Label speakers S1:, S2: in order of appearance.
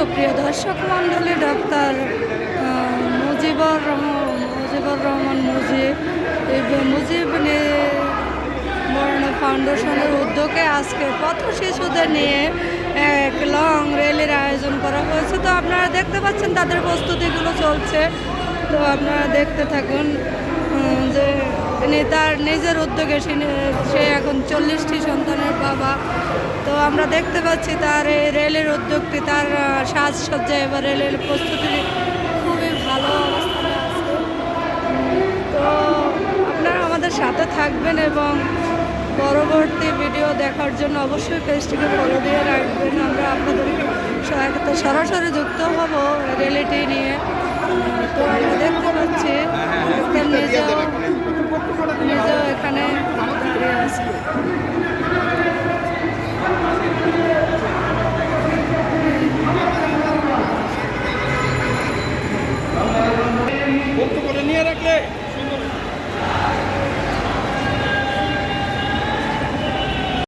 S1: সুপ্রিয় দর্শক মন্ডলী ডাক্তার মুজিবুর রহমান মুজিবুর রহমান মুজিব মুজিব বর্ণা ফাউন্ডেশনের উদ্যোগে আজকে পথ শিশুদের নিয়ে এক লং র্যালির আয়োজন করা হয়েছে। তো আপনারা দেখতে পাচ্ছেন তাদের প্রস্তুতিগুলো চলছে। তো আপনারা দেখতে থাকুন যে তার নিজের উদ্যোগে সে এখন চল্লিশটি সন্তানের আমরা দেখতে পাচ্ছি তার রেলের উদ্যোগটি, তার সাজসজ্জা এবার রেলের প্রস্তুতি খুবই ভালো তো আপনারা আমাদের সাথে থাকবেন এবং পরবর্তী ভিডিও দেখার জন্য অবশ্যই পেজটিকে ফলো দিয়ে রাখবেন। আমরা আপনাদের সহায়তা সরাসরি যুক্ত হব রিয়েলিটি নিয়ে। তো আমরা দেখতে পাচ্ছি
S2: सामने रख। ले